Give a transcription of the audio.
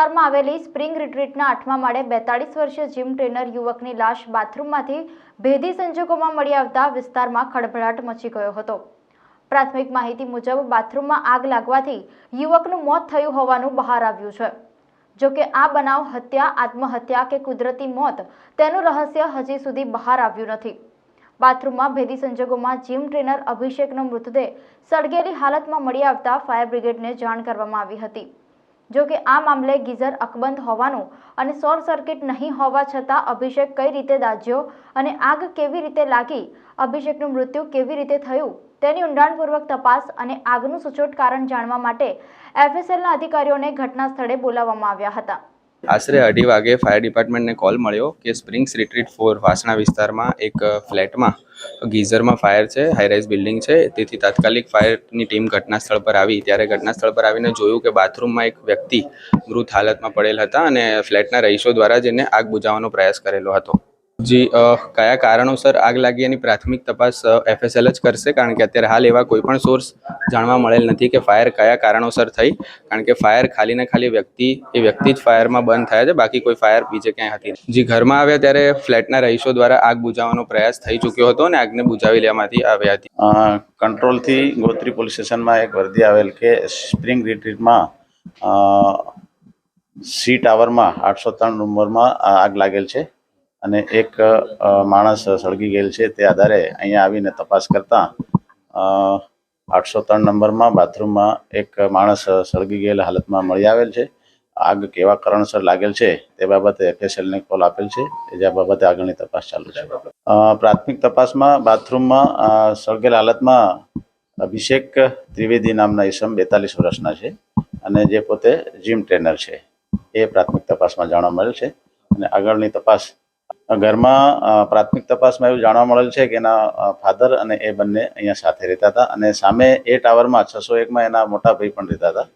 વિસ્તારમાં આવેલી સ્પ્રિંગ રિટ્રીટના આઠમા માળે બેતાળીસ વર્ષીય જીમ ટ્રેનર યુવકની લાશ બાથરૂમમાંથી ભેદી સંજોગોમાં મળી આવતા વિસ્તારમાં ખળભળાટ મચી ગયો હતો. પ્રાથમિક માહિતી મુજબ બાથરૂમમાં આગ લાગવાથી યુવકનું મોત થયું હોવાનું બહાર આવ્યું છે. જો કે આ બનાવ હત્યા, આત્મહત્યા કે કુદરતી મોત તેનું રહસ્ય હજી સુધી બહાર આવ્યું નથી. બાથરૂમમાં ભેદી સંજોગોમાં જીમ ટ્રેનર અભિષેકનો મૃતદેહ સળગેલી હાલતમાં મળી આવતા ફાયર બ્રિગેડને જાણ કરવામાં આવી હતી. જો કે આ મામલે ગીઝર અકબંધ હોવાનું અને શોર્ટ સર્કિટ નહીં હોવા છતાં અભિષેક કઈ રીતે દાજ્યો અને આગ કેવી રીતે લાગી, અભિષેકનું મૃત્યુ કેવી રીતે થયું, તેની ઊંડાણપૂર્વક તપાસ અને આગનું સચોટ કારણ જાણવા માટે એફએસએલના અધિકારીઓને ઘટના સ્થળે બોલાવવામાં આવ્યા હતા. આશરે અઢી વાગે ફાયર ડિપાર્ટમેન્ટને કોલ મળ્યો કે સ્પ્રિંગ્સ રિટ્રીટ ફોર વાસણા વિસ્તારમાં એક ફ્લેટમાં, ગીઝરમાં ફાયર છે હાઈરાઇઝ બિલ્ડિંગ છે. તેથી તાત્કાલિક ફાયરની ટીમ ઘટના સ્થળ પર આવી. ત્યારે ઘટના સ્થળ પર આવીને જોયું કે બાથરૂમમાં એક વ્યક્તિ મૃત હાલતમાં પડેલ હતા અને ફ્લેટના રહીશો દ્વારા જેને આગ બુઝાવવાનો પ્રયાસ કરેલો હતો. જી કયા કારણોસર આગ લાગી એની પ્રાથમિક તપાસ એફએસએલ જ કરશે? કારણ કે અત્યારે હાલ એવા કોઈ પણ સોર્સ જાણવા મળેલ નથી કે ફાયર કયા કારણોસર થઈ. કારણ કે ફાયર ખાલી ને ખાલી વ્યક્તિ, એ વ્યક્તિ જ ફાયરમાં બંધ થયા છે, બાકી કોઈ ફાયર બીજે ક્યાંય હતી. જી, ઘરમાં આવ્યા ત્યારે ફ્લેટના રહીશો દ્વારા આગ બુઝાવવાનો પ્રયાસ થઈ ચૂક્યો હતો અને આગને બુઝાવી લેવામાંથી આવ્યા હતી. કંટ્રોલથી ગોત્રી પોલીસ સ્ટેશનમાં એક વર્દી આવેલ કે સ્પ્રિંગ રિટ્રીટમાં સી ટાવરમાં, આઠસો ત્રણ નંબરમાં આગ લાગેલ છે. અને એક માણસ સળગી ગયેલ છે તે આધારે અહીંયા આવીને તપાસ કરતા આઠસો ત્રણ નંબરમાં બાથરૂમમાં એક માણસ સળગી ગયેલ હાલતમાં મળી આવેલ છે. આગ કેવા કારણસર લાગેલ છે તે બાબતે એફએસએલને કોલ આપેલ છે જે બાબતે આગળની તપાસ ચાલુ છે. પ્રાથમિક તપાસમાં બાથરૂમમાં સળગેલ હાલતમાં અભિષેક ત્રિવેદી નામના ઈસમ બેતાલીસ વર્ષના છે અને જે પોતે જીમ ટ્રેનર છે. એ પ્રાથમિક તપાસમાં જાણવા મળેલ છે અને આગળની તપાસ ઘરમાં પ્રાથમિક તપાસમાં એવું જાણવા મળેલ છે કે એના ફાધર અને એ બંને અહીંયા સાથે રહેતા હતા અને સામે એ ટાવરમાં છસો એકમાં એના મોટા ભાઈ પણ રહેતા હતા.